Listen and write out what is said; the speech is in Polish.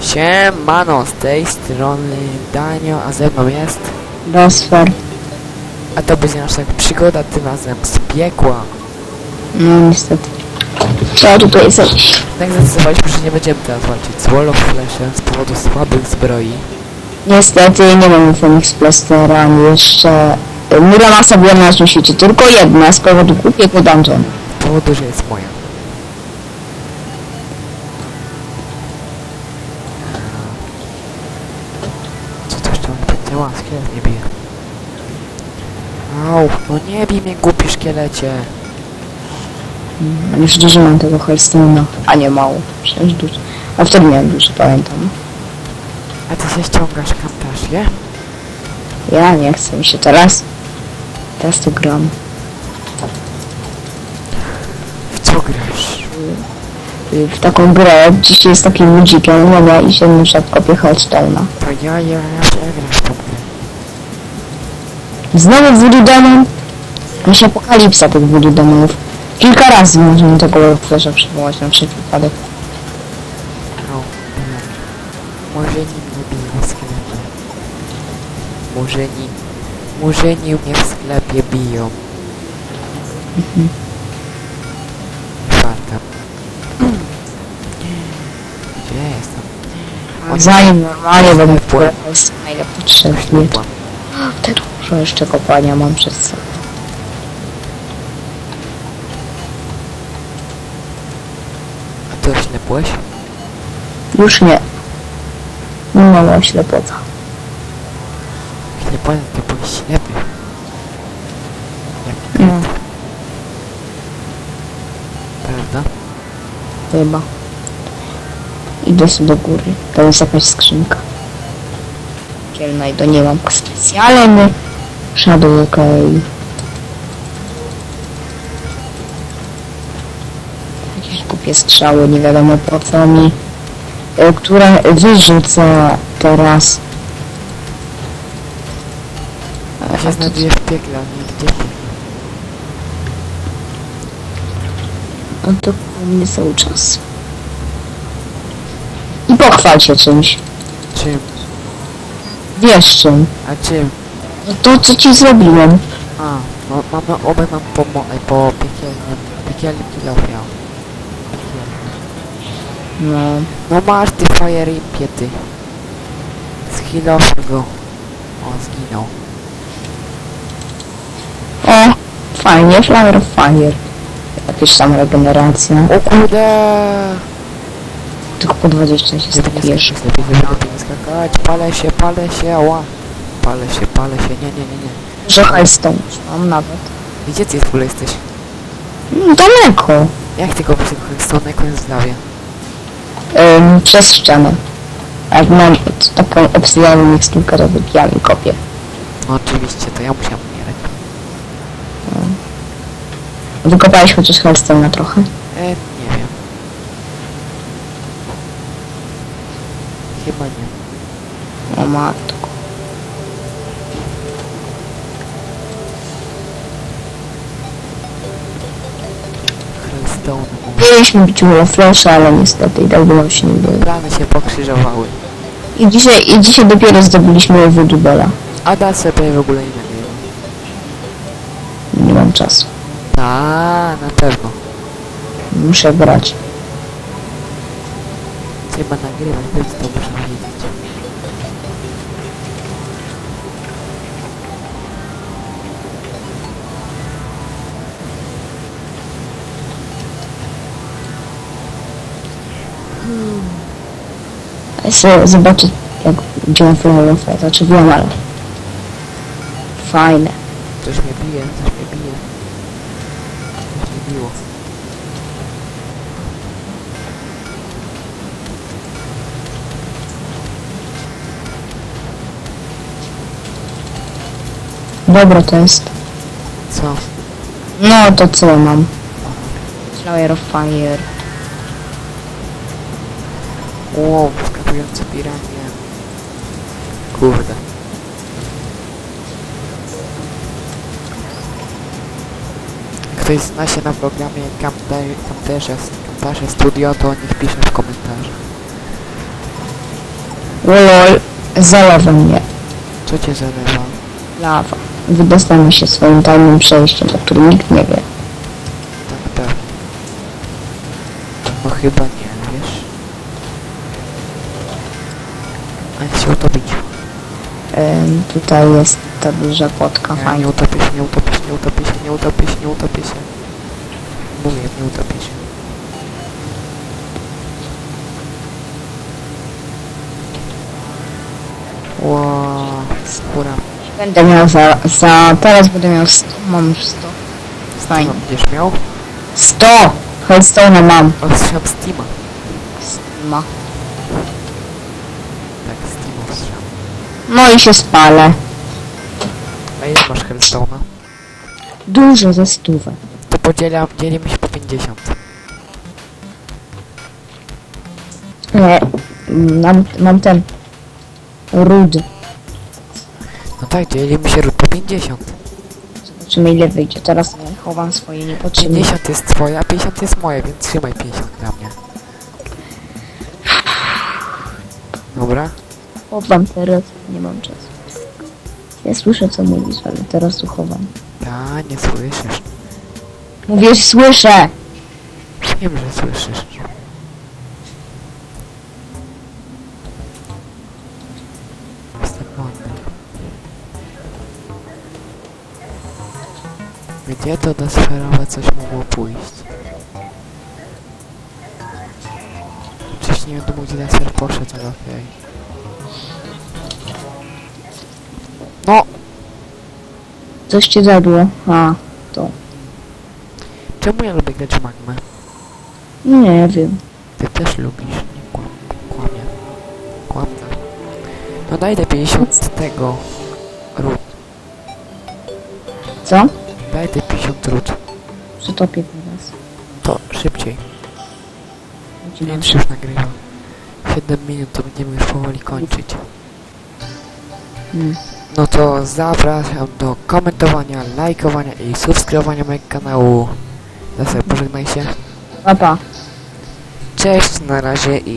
Siemano, z tej strony Danio, a ze mną jest... Rosfer. A to będzie nasza przygoda tym razem z piekła. No niestety. Trzeba tutaj zrobić. Tak zdecydowaliśmy, że nie będziemy teraz walczyć z Wall of Flashem z powodu słabych zbroi. Niestety nie mam Phoenix Plastera, ani jeszcze... Muramasa była na naszym świecie, tylko jedna z powodu głupiego dungeon. Z powodu, że jest moja. Co to działa? Szkielet nie bije. Au, no nie bij mnie głupi szkielecie. Mm, Już dużo mam tego Hearthstone'a, a nie mało. Przecież dużo. A wtedy miałem dużo, pamiętam. A ty się ściągasz kantasie? Ja nie chcę mi się teraz. Teraz tu gram. W co grasz? Y, W taką grę, dzisiaj jest takim ludzikiem, ja i się na przykład kopię Hearthstone'a. To ja, ja, ja się gram w tą. Znowu Voodoo Demon? Jakaś apokalipsa tych Voodoo Demonów. Kilka razy możemy tego flesza przywołać na wszelki wypadek. No, dobra. Murzyni mnie biją w sklepie. Murzyni... Murzyni mnie w sklepie biją. Farta. Gdzie jestem? Zanim normalnie będę wpływał z ile potrzebnie. Ślepła. Dużo jeszcze kopania mam przed sobą. A ty oślepłeś? Już nie. Mała ślepota. Ślepłeś, to byłeś ślepy. Jak No, prawda? chyba. Idę sobie do góry. To jest jakaś skrzynka. Kielna i do niej mam specjalny Shadow okej. Jakieś głupie strzały, nie wiadomo po co mi. e, Które wyrzucę teraz. Ja się znajduję w piekle, a nie gdzie. No to mnie cały czas. I pochwal się czymś. Czym? Wiesz czym. A czym? No to co ci zrobiłem. A, no mamy obaj mam po, mo- po piekielnym, piekielnym kilofie. No. No masz ty fire impie ty. Skillowy go. O, zginął. O, fajnie, Flower of Fire. Jakieś tam regeneracja. O kurde! Tylko po 20 się Lepiej nie skakać, lepiej, lepiej nie skakać. Palę się, palę się, ała. Palę się, palę się, nie, nie, nie, nie. Że Hearthstone już mam nawet. Gdzie ty w ogóle jesteś? No, daleko. Jak ty kopiesz tego Hearthstone'a, jak on jest w lawie? Ym, przez ścianę. Jak mam taką obsydianową miksturkę, to wypijamy kopię. No oczywiście, to ja musiałem umierać. Wykopałeś chociaż Hearthstone na trochę. E, nie wiem. Chyba nie. O matko. Mieliśmy mu flasha, ale niestety i tak by nam się nie było. Plany się pokrzyżowały. I dzisiaj, i dzisiaj dopiero zdobyliśmy Voodoo Bella. A da sobie w ogóle nie nagrywa. Nie mam czasu. Ta, na pewno. Muszę grać. Trzeba nagrywać, więc to muszę wiedzieć. Ja sobie zobaczę, jak of Fire. Znaczy wiem, ale... Fajne. Coś mnie bije, coś mnie bije. Coś mnie biło. Dobre to jest. Co? No to co mam? Flower of Fire. Wow, skakujące piranie. Kurde. Ktoś zna się na programie Camtasia Camtasia Studio, to niech pisze w komentarzach. Lol, zalewa mnie. Co cię zalewa? Lawa. Wydostanę się swoim tajnym przejściem, o którym nikt nie wie. Tak pewnie. No chyba nie, tutaj jest ta duża potka, Nie, fajnie. nie utopię się, nie utopię się, nie utopię się, nie utopię się, nie utopię się. Mówię, nie utopię się. Ło, skóra. Będę miał za, za... Teraz będę miał 100. Mam już 100. Fajnie. Będziesz miał? 100! Headstone'a mam. Ostrzam Steama. Ma. No i się spalę. A ile masz Hellstone'a? Dużo ze stówę. To podzielam, dzielimy się po 50. Nie, mam, mam ten... Ród. No tak, dzielimy się po 50. Zobaczymy ile wyjdzie. Teraz chowam swoje niepotrzebne. 50 jest twoja, a 50 jest moje, więc trzymaj 50 dla mnie. Dobra? Chowam teraz. Nie mam czasu. Ja słyszę co mówisz, ale teraz tu chowam. Ja nie słyszysz. Mówię, słyszę! Wiem, że słyszysz. Jestem. Gdzie to do sferowe coś mogło pójść? Wcześniej nie wiadomo gdzie ten sfer poszedł, ale okej. No! Coś cię zadło. A, to. Czemu ja lubię grać w magmę? Nie wiem. Ty też lubisz, nie kłam, kłamie. Kłamca. No daj te 50 tego ród. Co? Daj te 50 ród. Przytopię teraz. To szybciej. Czy już nagrywa. 7 minut to będziemy już powoli kończyć. Hmm. No to zapraszam do komentowania, lajkowania i subskrybowania mojego kanału. Zaraz pożegnaj się. Pa, pa. Cześć, na razie i